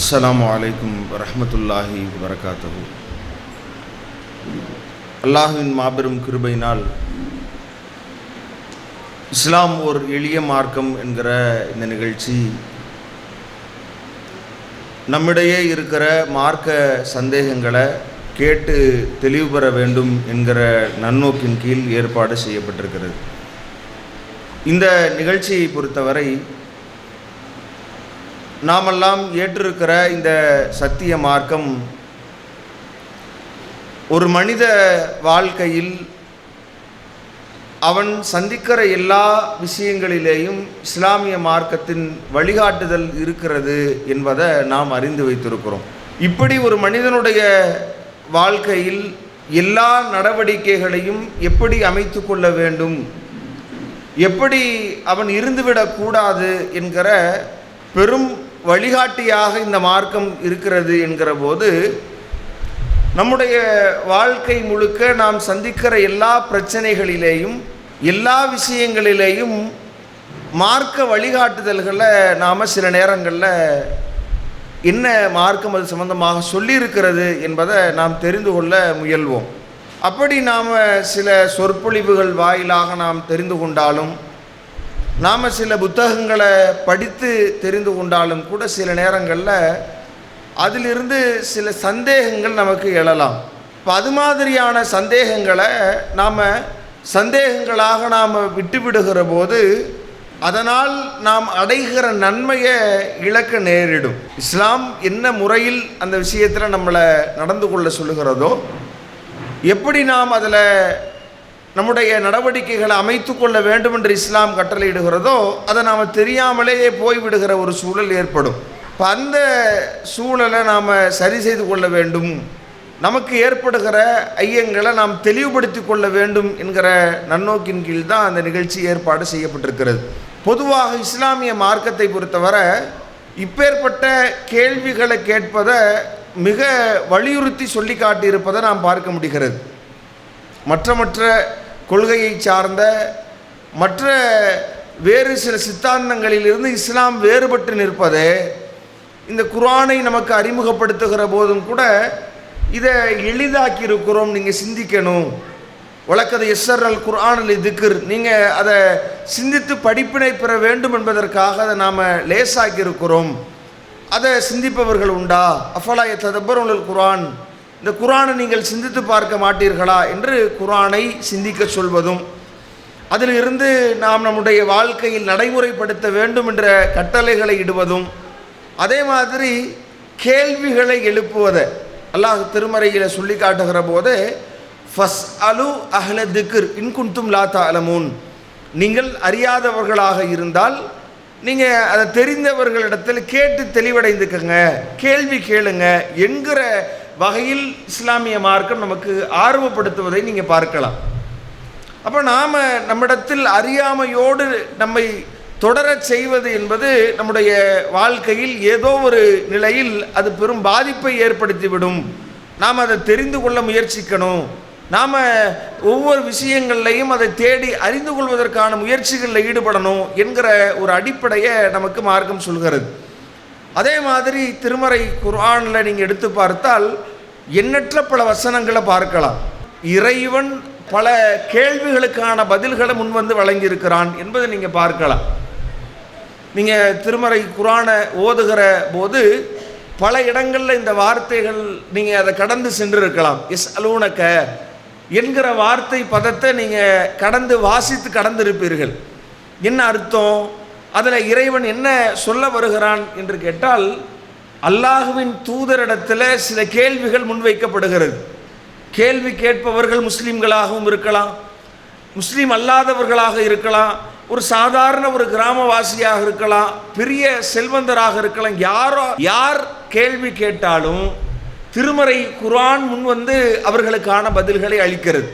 அஸ்ஸலாமு அலைக்கும் வரஹ்மத்துல்லாஹி வரகாத்தஹு அல்லாஹுவின் மாபெரும் கிருபையினால் இஸ்லாம் ஒரு எளிய மார்க்கம் என்கிற இந்த நிகழ்ச்சி நம்மிடையே இருக்கிற மார்க்க சந்தேகங்களை கேட்டு தெளிவு பெற வேண்டும் என்கிற நன்னோக்கின் கீழ் ஏற்பாடு செய்யப்பட்டிருக்கிறது. இந்த நிகழ்ச்சியை பொறுத்தவரை நாமெல்லாம் ஏற்றிருக்கிற இந்த சத்திய மார்க்கம் ஒரு மனித வாழ்க்கையில் அவன் சந்திக்கிற எல்லா விஷயங்களிலேயும் இஸ்லாமிய மார்க்கத்தின் வழிகாட்டுதல் இருக்கிறது என்பதை நாம் அறிந்து வைத்திருக்கிறோம். இப்படி ஒரு மனிதனுடைய வாழ்க்கையில் எல்லா நடவடிக்கைகளையும் எப்படி அமைத்து கொள்ள வேண்டும் எப்படி அவன் இருந்துவிடக்கூடாது என்கிற பெரும் வழிகாட்டியாக இந்த மார்க்கம் இருக்கிறது என்கிற போது நம்முடைய வாழ்க்கை முழுக்க நாம் சந்திக்கிற எல்லா பிரச்சனைகளிலேயும் எல்லா விஷயங்களிலேயும் மார்க்க வழிகாட்டுதல்களை நாம் சில நேரங்களில் என்ன மார்க்கம் அது சம்பந்தமாக சொல்லியிருக்கிறது என்பதை நாம் தெரிந்து கொள்ள முயல்வோம். அப்படி நாம் சில சொற்பொழிவுகள் வாயிலாக நாம் தெரிந்து கொண்டாலும் நாம் சில புத்தகங்களை படித்து தெரிந்து கொண்டாலும் கூட சில நேரங்களில் அதிலிருந்து சில சந்தேகங்கள் நமக்கு எழலாம். இப்போ அது மாதிரியான சந்தேகங்களை நாம் சந்தேகங்களாக நாம் விட்டுவிடுகிற போது அதனால் நாம் அடைகிற நன்மையை இழக்க நேரிடும். இஸ்லாம் என்ன முறையில் அந்த விஷயத்தில் நம்மளை நடந்து கொள்ள சொல்லுகிறதோ எப்படி நாம் அதில் நம்முடைய நடவடிக்கைகளை அமைத்து கொள்ள வேண்டும் என்று இஸ்லாம் கட்டளையிடுகிறதோ அதை நாம் தெரியாமலேயே போய்விடுகிற ஒரு சூழல் ஏற்படும். இப்போ அந்த சூழலை நாம் சரி செய்து கொள்ள வேண்டும். நமக்கு ஏற்படுகிற ஐயங்களை நாம் தெளிவுபடுத்தி கொள்ள வேண்டும் என்கிற நன்னோக்கின் கீழ் தான் அந்த நிகழ்ச்சி ஏற்பாடு செய்யப்பட்டிருக்கிறது. பொதுவாக இஸ்லாமிய மார்க்கத்தை பொறுத்தவரை இப்பேற்பட்ட கேள்விகளை கேட்பதை மிக வலியுறுத்தி சொல்லி காட்டியிருப்பதை நாம் பார்க்க முடிகிறது. மற்ற மற்ற கொள்கையை சார்ந்த மற்ற வேறு சில சித்தாந்தங்களிலிருந்து இஸ்லாம் வேறுபட்டு நிற்பது இந்த குரானை நமக்கு அறிமுகப்படுத்துகிற போதும் கூட இதை எளிதாக்கி இருக்கிறோம் நீங்கள் சிந்திக்கணும். வழக்கது எஸ்ஆர் அல் குர்ஆனில் திக்ர். நீங்கள் அதை சிந்தித்து படிப்பினை பெற வேண்டும் என்பதற்காக அதை நாம் லேசாக்கி இருக்கிறோம் அதை சிந்திப்பவர்கள் உண்டா? அஃபலாய ததப்பர் உங்கள் குரான் இந்த குரானை நீங்கள் சிந்தித்து பார்க்க மாட்டீர்களா என்று குரானை சிந்திக்க சொல்வதும் அதில் இருந்து நாம் நம்முடைய வாழ்க்கையில் நடைமுறைப்படுத்த வேண்டும் என்ற கட்டளைகளை இடுவதும் அதே மாதிரி கேள்விகளை எழுப்புவதை அல்லாஹ் திருமறையில் சொல்லி காட்டுகிற போது ஃபஸ் அலு அஹ்ல திக்ர் இன்குன்தும் லாத்தா அலமூன் நீங்கள் அறியாதவர்களாக இருந்தால் நீங்கள் அதை தெரிந்தவர்களிடத்தில் கேட்டு தெளிவடைந்துக்கங்க கேள்வி கேளுங்க என்கிற வகையில் இஸ்லாமிய மார்க்கம் நமக்கு ஆர்வப்படுத்துவதை நீங்கள் பார்க்கலாம். அப்போ நாம் நம்மிடத்தில் அறியாமையோடு நம்மை தொடரச் செய்வது என்பது நம்முடைய வாழ்க்கையில் ஏதோ ஒரு நிலையில் அது பெரும் பாதிப்பை ஏற்படுத்திவிடும். நாம் அதை தெரிந்து கொள்ள முயற்சிக்கணும். நாம் ஒவ்வொரு விஷயங்கள்லையும் அதை தேடி அறிந்து கொள்வதற்கான முயற்சிகளில் ஈடுபடணும் என்கிற ஒரு அடிப்படையை நமக்கு மார்க்கம் சொல்கிறது. அதே மாதிரி திருமறை குர்ஆனில் நீங்கள் எடுத்து பார்த்தால் எண்ணற்ற பல வசனங்களை பார்க்கலாம். இறைவன் பல கேள்விகளுக்கான பதில்களை முன்வந்து வழங்கியிருக்கிறான் என்பதை நீங்கள் பார்க்கலாம். நீங்கள் திருமறை குரானை ஓதுகிற போது பல இடங்களில் இந்த வார்த்தைகள் நீங்கள் அதை கடந்து சென்றிருக்கலாம். எஸ் அலூனக்க என்கிற வார்த்தை பதத்தை நீங்கள் கடந்து வாசித்து கடந்திருப்பீர்கள். என்ன அர்த்தம்? அதில் இறைவன் என்ன சொல்ல வருகிறான் என்று கேட்டால் அல்லாஹுவின் தூதரிடத்தில் சில கேள்விகள் முன்வைக்கப்படுகிறது. கேள்வி கேட்பவர்கள் முஸ்லீம்களாகவும் இருக்கலாம் முஸ்லீம் அல்லாதவர்களாக இருக்கலாம் ஒரு சாதாரண ஒரு கிராமவாசியாக இருக்கலாம் பெரிய செல்வந்தராக இருக்கலாம் யாரோ யார் கேள்வி கேட்டாலும் திருமறை குரான் முன் வந்து அவர்களுக்கான பதில்களை அளிக்கிறது.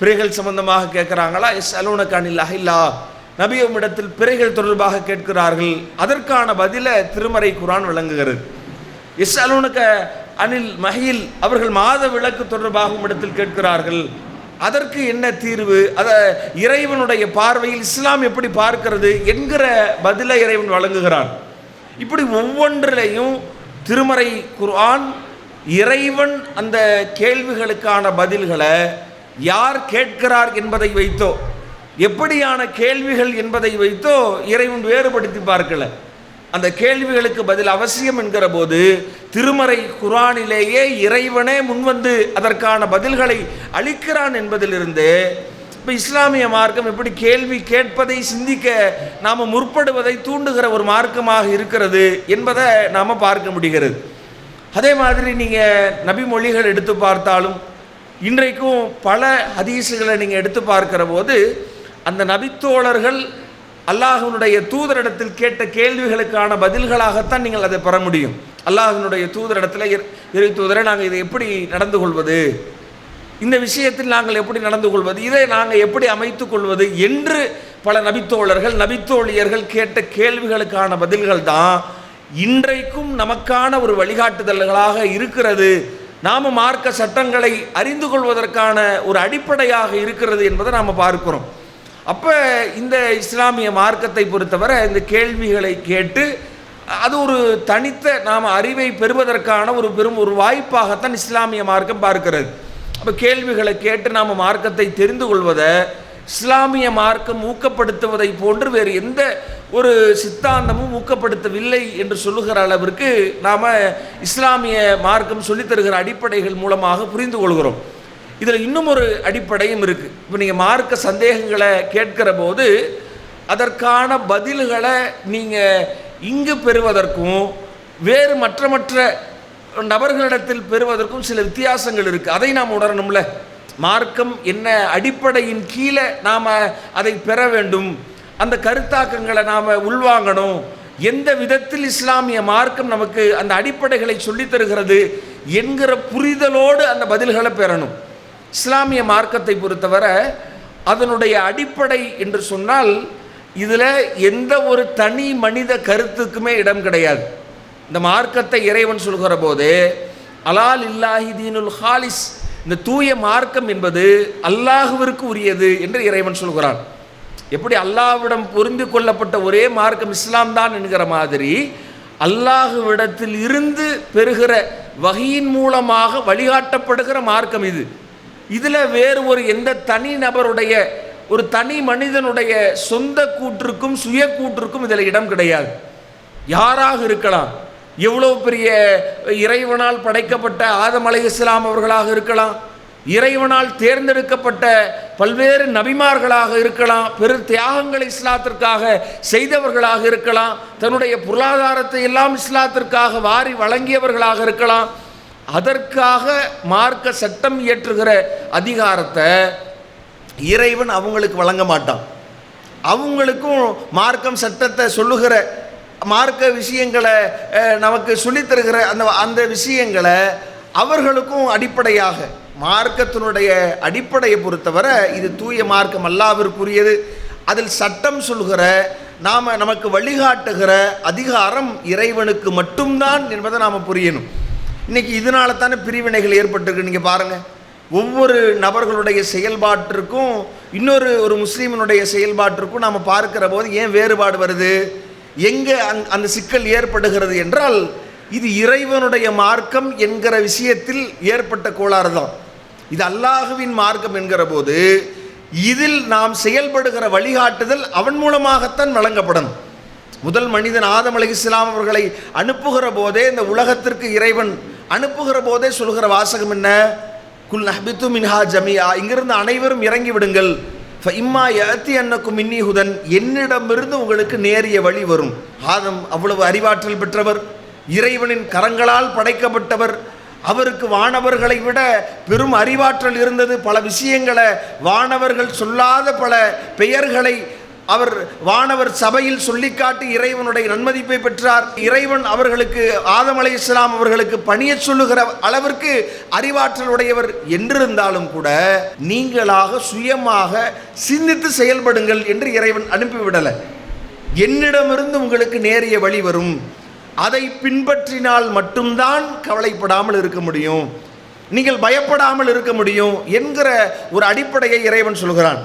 பிறைகள் சம்பந்தமாக கேட்குறாங்களா? எஸ் இல்லா அஹில்லா நபியமிடத்தில் பிறைகள் தொடர்பாக கேட்கிறார்கள். அதற்கான பதிலை திருமறை குரான் விளங்குகிறது எஸ் அனில் மஹில் அவர்கள் மாத விளக்கு தொடர்பாக இடத்தில் கேட்கிறார்கள். அதற்கு என்ன தீர்வு? அதை இறைவனுடைய பார்வையில் இஸ்லாம் எப்படி பார்க்கிறது என்கிற பதிலை இறைவன் வழங்குகிறான். இப்படி ஒவ்வொன்றிலையும் திருமறை குர்ஆன் இறைவன் அந்த கேள்விகளுக்கான பதில்களை யார் கேட்கிறார் என்பதை வைத்தோ எப்படியான கேள்விகள் என்பதை வைத்தோ இறைவன் வேறுபடுத்தி பார்க்கல. அந்த கேள்விகளுக்கு பதில் அவசியம் என்கிற போது திருமறை குரானிலேயே இறைவனே முன்வந்து அதற்கான பதில்களை அளிக்கிறான் என்பதிலிருந்து இப்போ இஸ்லாமிய மார்க்கம் எப்படி கேள்வி கேட்பதை சிந்திக்க நாம் முற்படுவதை தூண்டுகிற ஒரு மார்க்கமாக இருக்கிறது என்பதை நாம் பார்க்க முடிகிறது. அதே மாதிரி நீங்கள் நபி மொழிகள் எடுத்து பார்த்தாலும் இன்றைக்கும் பல ஹதீஸுகளை நீங்கள் எடுத்து பார்க்கிற போது அந்த நபித்தோழர்கள் அல்லாஹனுடைய தூதரிடத்தில் கேட்ட கேள்விகளுக்கான பதில்களாகத்தான் நீங்கள் அதை பெற முடியும். அல்லாஹனுடைய தூதரிடத்தில் இறை- இறை தூதரை நாங்கள் இதை எப்படி நடந்து கொள்வது? இந்த விஷயத்தில் நாங்கள் எப்படி நடந்து கொள்வது? இதை நாங்கள் எப்படி அமைத்துக் கொள்வது என்று பல நபித்தோழர்கள் நபித்தோழியர்கள் கேட்ட கேள்விகளுக்கான பதில்கள் தான் இன்றைக்கும் நமக்கான ஒரு வழிகாட்டுதல்களாக இருக்கிறது. நாம மார்க்க சட்டங்களை அறிந்து கொள்வதற்கான ஒரு அடிப்படையாக இருக்கிறது என்பதை நாம் பார்க்கிறோம். அப்போ இந்த இஸ்லாமிய மார்க்கத்தை பொறுத்தவரை இந்த கேள்விகளை கேட்டு அது ஒரு தனித்த நாம் அறிவை பெறுவதற்கான ஒரு பெரும் ஒரு வாய்ப்பாகத்தான் இஸ்லாமிய மார்க்கம் பார்க்கிறது. அப்போ கேள்விகளை கேட்டு நாம் மார்க்கத்தை தெரிந்து கொள்வதை இஸ்லாமிய மார்க்கம் ஊக்கப்படுத்துவதை போன்று வேறு எந்த ஒரு சித்தாந்தமும் ஊக்கப்படுத்தவில்லை என்று சொல்லுகிற அளவிற்கு நாம் இஸ்லாமிய மார்க்கம் சொல்லித் தருகிற அடிப்படைகள் மூலமாக புரிந்து கொள்கிறோம். இதில் இன்னும் ஒரு அடிப்படையும் இருக்குது இப்போ நீங்கள் மார்க்க சந்தேகங்களை கேட்கிற போது அதற்கான பதில்களை நீங்கள் இங்கு பெறுவதற்கும் வேறு மற்ற மற்ற நபர்களிடத்தில் பெறுவதற்கும் சில வித்தியாசங்கள் இருக்குது அதை நாம் உணரணும்ல. மார்க்கம் என்ன அடிப்படையின் கீழே நாம் அதை பெற வேண்டும். அந்த கருத்தாக்கங்களை நாம் உள்வாங்கணும். எந்த விதத்தில் இஸ்லாமிய மார்க்கம் நமக்கு அந்த அடிப்படைகளை சொல்லித் தருகிறது என்கிற புரிதலோடு அந்த பதில்களை பெறணும். இஸ்லாமிய மார்க்கத்தை பொறுத்தவரை அதனுடைய அடிப்படை என்று சொன்னால் இதில் எந்த ஒரு தனி மனித கருத்துக்குமே இடம் கிடையாது. இந்த மார்க்கத்தை இறைவன் சொல்கிற போது அலால் இல்லாஹி தீனுல் ஹாலிஸ் இந்த தூய மார்க்கம் என்பது அல்லாஹுவிற்கு உரியது என்று இறைவன் சொல்கிறான். எப்படி அல்லாஹ்விடம் புரிந்து கொள்ளப்பட்ட ஒரே மார்க்கம் இஸ்லாம் தான் என்கிற மாதிரி அல்லாஹுவிடத்தில் இருந்து பெறுகிற வகையின் மூலமாக வழிகாட்டப்படுகிற மார்க்கம் இது. இதில் வேறு ஒரு எந்த தனி நபருடைய ஒரு தனி மனிதனுடைய சொந்த கூற்றுக்கும் சுய கூற்றுக்கும் இதில் இடம் கிடையாது. யாராக இருக்கலாம்? எவ்வளோ பெரிய இறைவனால் படைக்கப்பட்ட ஆதம் அலை இஸ்லாம் அவர்களாக இருக்கலாம்? இறைவனால் தேர்ந்தெடுக்கப்பட்ட பல்வேறு நபிமார்களாக இருக்கலாம்? பெரு தியாகங்களை இஸ்லாத்திற்காக செய்தவர்களாக இருக்கலாம்? தன்னுடைய பொருளாதாரத்தை எல்லாம் இஸ்லாத்திற்காக வாரி வழங்கியவர்களாக இருக்கலாம்? அதற்காக மார்க்க சட்டம் இயற்றுகிற அதிகாரத்தை இறைவன் அவங்களுக்கு வழங்க மாட்டான். அவங்களுக்கும் மார்க்கம் சட்டத்தை சொல்லுகிற மார்க்க விஷயங்களை நமக்கு சொல்லித் தருகிற அந்த அந்த விஷயங்களை அவர்களுக்கும் அடிப்படையாக மார்க்கத்தினுடைய அடிப்படையை பொறுத்தவரை இது தூய மார்க்கம் அல்லாவிற்குரியது. அதில் சட்டம் சொல்கிற நாம் நமக்கு வழிகாட்டுகிற அதிகாரம் இறைவனுக்கு மட்டும்தான் என்பதை நாம் புரியணும். இன்றைக்கி இதனால தானே பிரிவினைகள் ஏற்பட்டிருக்கு நீங்கள் பாருங்கள் ஒவ்வொரு நபர்களுடைய செயல்பாட்டிற்கும் இன்னொரு ஒரு முஸ்லீமினுடைய செயல்பாட்டிற்கும் நாம் பார்க்கிற போது ஏன் வேறுபாடு வருது? எங்கே அந் அந்த சிக்கல் ஏற்படுகிறது என்றால் இது இறைவனுடைய மார்க்கம் என்கிற விஷயத்தில் ஏற்பட்ட கோளாறு தான். இது அல்லாஹுவின் மார்க்கம் என்கிற போது இதில் நாம் செயல்படுகிற வழிகாட்டுதல் அவன் மூலமாகத்தான் வழங்கப்படும். முதல் மனிதன் ஆதம் அலைஹிஸ்ஸலாம் அவர்களை அனுப்புகிற போதே இந்த உலகத்திற்கு இறைவன் அனுப்புகிற போதே சொல்கிற வாசகம் என்ன? குல் நஹ்பித்து மின்ஹா ஜமியா இங்கிருந்து அனைவரும் இறங்கி விடுங்கள். இம்மா யத்தி அன்னக்கும் மின்னி ஹுதன். என்னிடமிருந்து உங்களுக்கு நேரிய வழி வரும். ஆதம் அவ்வளவு அறிவாற்றல் பெற்றவர். இறைவனின் கரங்களால் படைக்கப்பட்டவர். அவருக்கு வானவர்களை விட பெரும் அறிவாற்றல் இருந்தது. பல விஷயங்களை வானவர்கள் சொல்லாத பல பெயர்களை அவர் வானவர் சபையில் சொல்லிக்காட்டி இறைவனுடைய நன்மதிப்பை பெற்றார். இறைவன் அவர்களுக்கு ஆதம் அலை இஸ்லாம் அவர்களுக்கு பணிய சொல்லுகிற அளவிற்கு அறிவாற்றல் உடையவர் என்றிருந்தாலும் கூட நீங்களாக சுயமாக சிந்தித்து செயல்படுங்கள் என்று இறைவன் அனுப்பிவிடலை. என்னிடமிருந்து உங்களுக்கு நேரிய வழி வரும். அதை பின்பற்றினால் மட்டும்தான் கவலைப்படாமல் இருக்க முடியும். நீங்கள் பயப்படாமல் இருக்க முடியும் என்கிற ஒரு அடிப்படையை இறைவன் சொல்கிறான்.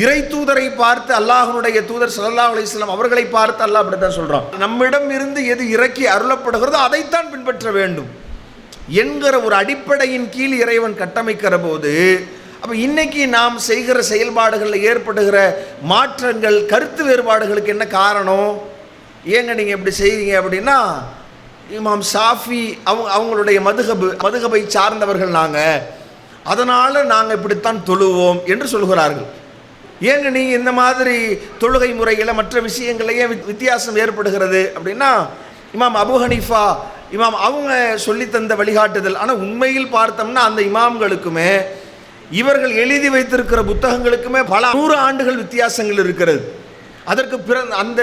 இறை தூதரை பார்த்து அல்லாஹனுடைய தூதர் சல்லா அலிஸ்லாம் அவர்களை பார்த்து அல்லாஹ் அப்படித்தான் சொல்கிறான் நம்மிடம் இருந்து எது இறக்கி அருளப்படுகிறதோ அதைத்தான் பின்பற்ற வேண்டும். என்கிற ஒரு அடிப்படையின் கீழ் இறைவன் கட்டமைக்கிற போது அப்போ இன்னைக்கு நாம் செய்கிற செயல்பாடுகளில் ஏற்படுகிற மாற்றங்கள் கருத்து வேறுபாடுகளுக்கு என்ன காரணம்? ஏங்க நீங்கள் இப்படி செய்கிறீங்க அப்படின்னா இமாம் சாஃபி அவங்க அவங்களுடைய மதுகபு மதுகபை சார்ந்தவர்கள் நாங்கள் அதனால் நாங்கள் இப்படித்தான் தொழுவோம் என்று சொல்கிறார்கள். ஏங்க நீங்கள் இந்த மாதிரி தொழுகை முறையில் மற்ற விஷயங்களையே வித்- வித்தியாசம் ஏற்படுகிறது அப்படின்னா இமாம் அபு ஹனீஃபா இமாம் அவங்க சொல்லி தந்த வழிகாட்டுதல். ஆனால் உண்மையில் பார்த்தோம்னா அந்த இமாம்களுக்குமே இவர்கள் எழுதி வைத்திருக்கிற புத்தகங்களுக்குமே பல நூறு ஆண்டுகள் வித்தியாசங்கள் இருக்கிறது. அதற்கு பிற அந்த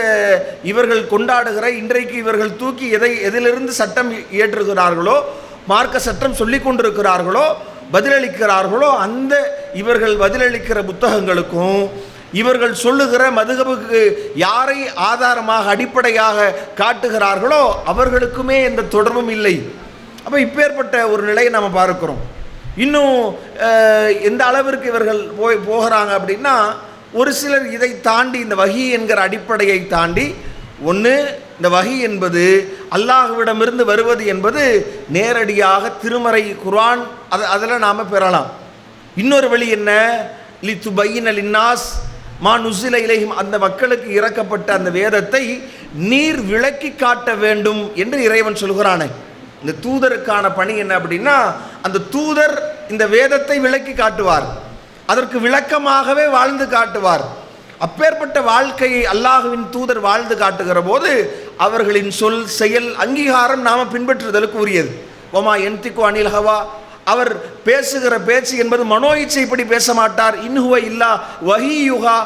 இவர்கள் கொண்டாடுகிற இன்றைக்கு இவர்கள் தூக்கி எதை எதிலிருந்து சட்டம் இயற்றுகிறார்களோ மார்க்க சட்டம் சொல்லி கொண்டிருக்கிறார்களோ பதிலளிக்கிறார்களோ அந்த இவர்கள் பதிலளிக்கிற புத்தகங்களுக்கும் இவர்கள் சொல்லுகிற மதுகபுக்கு யாரை ஆதாரமாக அடிப்படையாக காட்டுகிறார்களோ அவர்களுக்குமே எந்த தொடர்பும் இல்லை. அப்போ இப்பேற்பட்ட ஒரு நிலையை நம்ம பார்க்கிறோம். இன்னும் எந்த அளவிற்கு இவர்கள் போய் போகிறாங்க அப்படின்னா ஒரு சிலர் இதை தாண்டி இந்த வகி என்கிற அடிப்படையை தாண்டி ஒன்று இந்த வகி என்பது அல்லாஹுவிடமிருந்து வருவது என்பது நேரடியாக திருமறை குரான் அது அதில் நாம் பெறலாம். இன்னொரு வழி என்ன? லி துபையின் லின்னாஸ் மா நுசில இலையும் அந்த மக்களுக்கு இறக்கப்பட்ட அந்த வேதத்தை நீர் விளக்கி காட்ட வேண்டும் என்று இறைவன் சொல்கிறானே. இந்த தூதருக்கான பணி என்ன அப்படின்னா அந்த தூதர் இந்த வேதத்தை விளக்கி காட்டுவார். அதற்கு விளக்கமாகவே வாழ்ந்து காட்டுவார். அப்பேற்பட்ட வாழ்க்கையை அல்லாஹுவின் தூதர் வாழ்ந்து காட்டுகிற போது அவர்களின் சொல் செயல் அங்கீகாரம் நாம் பின்பற்றுதலுக்கு உரியது. ஒமா என்திக்கு அனில் ஹவா? அவர் பேசுகிற பேச்சு என்பது மனோ இச்சைப்படி பேச மாட்டார் இன்ஹுவ இல்லா வஹி யுகா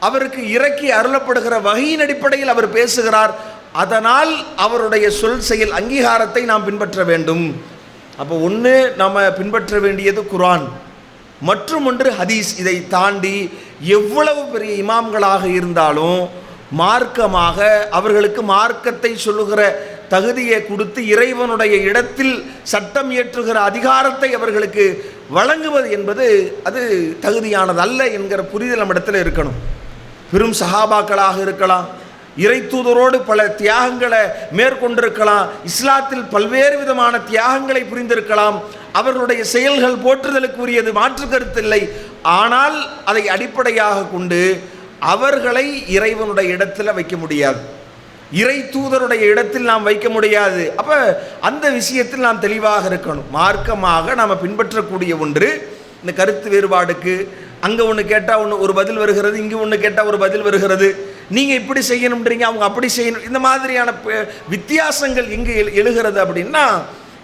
அவருக்கு இறக்கி அருளப்படுகிற வகையின் அடிப்படையில் அவர் பேசுகிறார். அதனால் அவருடைய சொல் செயல் அங்கீகாரத்தை நாம் பின்பற்ற வேண்டும். அப்போ ஒன்று நாம் பின்பற்ற வேண்டியது குரான் மற்றும் ஒன்று ஹதீஸ். இதை தாண்டி எவ்வளவு பெரிய இமாம்களாக இருந்தாலும் மார்க்கமாக அவர்களுக்கு மார்க்கத்தை சொல்லுகிற தகுதியை கொடுத்து இறைவனுடைய இடத்தில் சட்டம் இயற்றுகிற அதிகாரத்தை அவர்களுக்கு வழங்குவது என்பது அது தகுதியானது அல்ல என்கிற புரிதல் நம்மிடத்தில் இருக்கணும். பெரும் சஹாபாக்களாக இருக்கலாம் இறை தூதரோடு பல தியாகங்களை மேற்கொண்டிருக்கலாம். இஸ்லாத்தில் பல்வேறு விதமான தியாகங்களை புரிந்திருக்கலாம். அவர்களுடைய செயல்கள் போற்றுதலுக்குரியது மாற்று கருத்தில்லை. ஆனால் அதை அடிப்படையாக கொண்டு அவர்களை இறைவனுடைய இடத்தில் வைக்க முடியாது. இறை தூதருடைய இடத்தில் நாம் வைக்க முடியாது. அப்போ அந்த விஷயத்தில் நாம் தெளிவாக இருக்கணும். மார்க்கமாக நாம் பின்பற்றக்கூடிய ஒன்று இந்த கருத்து வேறுபாடுக்கு. அங்கே ஒன்று கேட்டால் ஒன்று ஒரு பதில் வருகிறது இங்கே ஒன்று கேட்டால் ஒரு பதில் வருகிறது. நீங்கள் இப்படி செய்யணுன்றீங்க அவங்க அப்படி செய்யணும். இந்த மாதிரியான வித்தியாசங்கள் எங்கே எழு எழுகிறது அப்படின்னா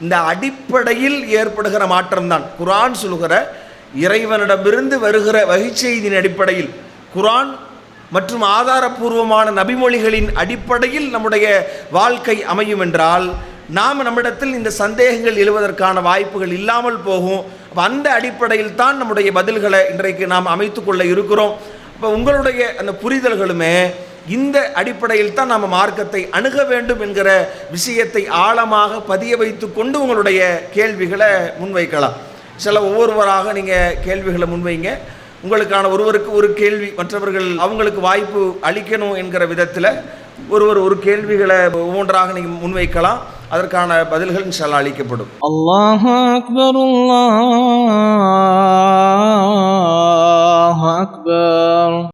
இந்த அடிப்படையில் ஏற்படுகிற மாற்றம்தான். குரான் சொல்கிற இறைவனிடமிருந்து வருகிற வகைச்செய்தியின் அடிப்படையில் குரான் மற்றும் ஆதாரபூர்வமான நபிமொழிகளின் அடிப்படையில் நம்முடைய வாழ்க்கை அமையும் என்றால் நாம் நம்மிடத்தில் இந்த சந்தேகங்கள் எழுவதற்கான வாய்ப்புகள் இல்லாமல் போகும். அந்த அடிப்படையில் தான் நம்முடைய பதில்களை இன்றைக்கு நாம் அமைத்துக்கொள்ள இருக்கிறோம். இப்போ உங்களுடைய அந்த புரிதல்களுமே இந்த அடிப்படையில் தான் நாம் மார்க்கத்தை அணுக வேண்டும் என்கிற விஷயத்தை ஆழமாக பதிய வைத்து கொண்டு உங்களுடைய கேள்விகளை முன்வைக்கலாம். சில ஒவ்வொருவராக நீங்கள் கேள்விகளை முன்வைங்க. உங்களுக்கான ஒருவருக்கு ஒரு கேள்வி மற்றவர்கள் அவங்களுக்கு வாய்ப்பு அளிக்கணும் என்கிற விதத்தில் ஒருவர் ஒரு கேள்விகளை ஒவ்வொன்றாக நீங்கள் முன்வைக்கலாம். அதற்கான பதில்கள் இன்ஷால்லா அளிக்கப்படும். அல்லாஹ் அக்பர் அல்லாஹ் அக்பர்.